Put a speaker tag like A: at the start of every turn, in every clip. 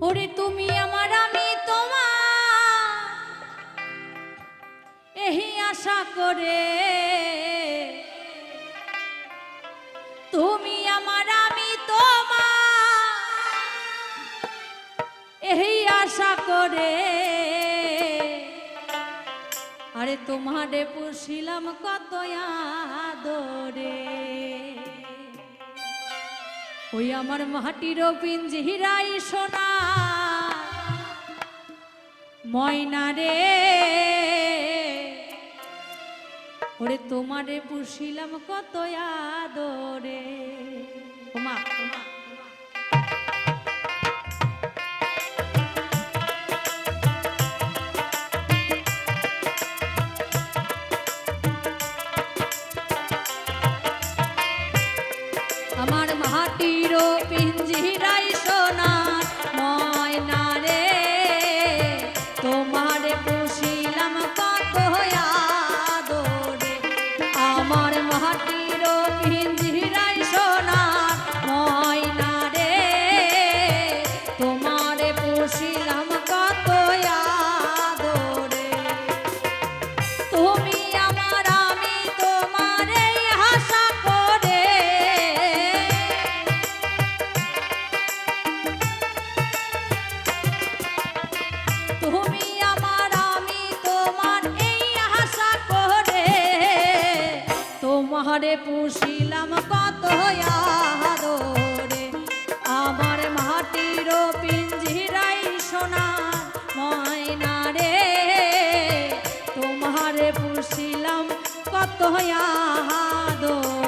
A: ওরে তুমি আমার, আমি তোমার। এহি আশা করে তুমি আমার, আমি তোমার। এই আশা করে আরে তোমারে পুষিলাম কত আদরে। ওই আমার মাটির পিঞ্জিরাই সোনা। ময়না রে ওরে তোমারে পুষিলাম কত আদরে। ওমা ওমা। মাটির তোমারে পুষিলাম কত আমার মাটির পিঞ্জিরাই সোনার ময়না রে। তোমারে পুষিলাম কত আদরে।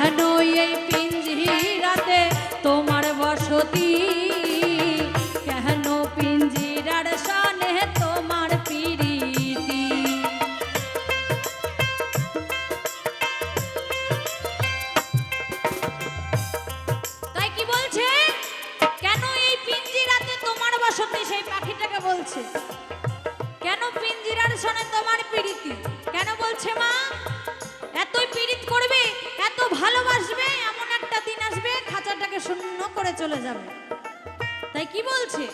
A: কেন এই পিঞ্জিরাতে তোমার বসতি চলে যাবে। তাই কি বলছে?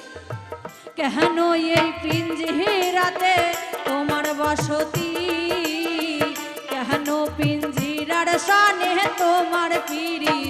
A: কেন এই পিঞ্জিরাতে তোমার বসতি? কেন পিঞ্জিরার সনে তোমার পিরিতি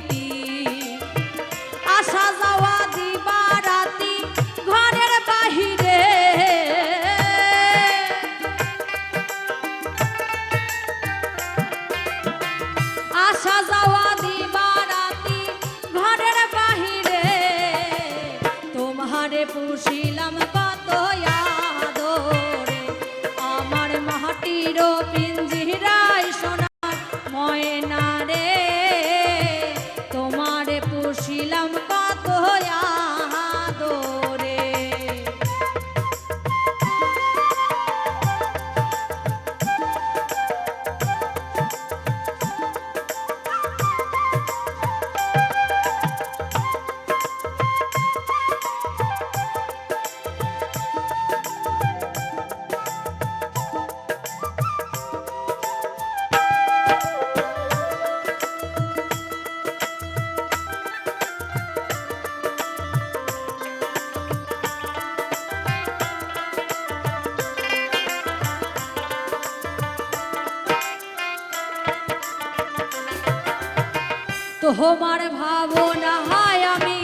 A: তোমার ভাবনা হয় আমি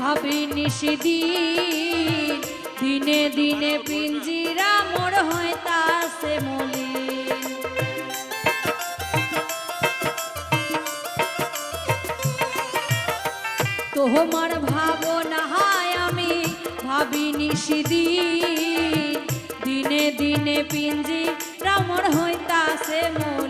A: ভাবি নিষিদিন দিনে দিনে পিঞ্জিরা মোর হয় তাসে মলিন। তোমার ভাবনা হায় আমি ভাবিনি সিদিন দিনে দিনে পিঞ্জি রামর হইতাছে মলি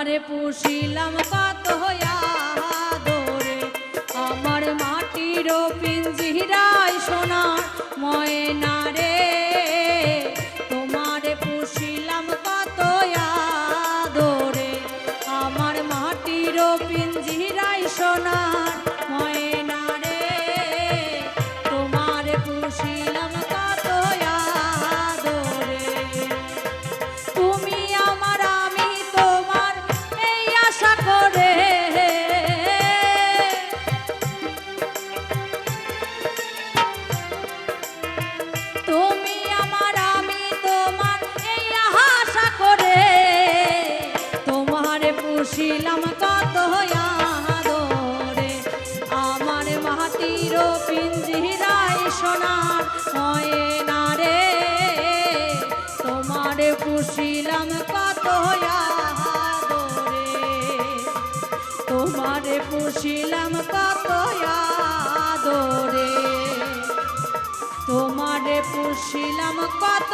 A: তোমারে পুষিলাম কত দোরে আমার মাটির পিঞ্জিরাই সোনা ময়না রে। তোমারে পুষিলাম কত দরে আমার মাটির পিঞ্জিরাই সোনার সোনার ময়না রে। তোমার পুষিলাম কত রে তোমারে পুষিলাম কত আদরে। তোমারে পুষিলাম কত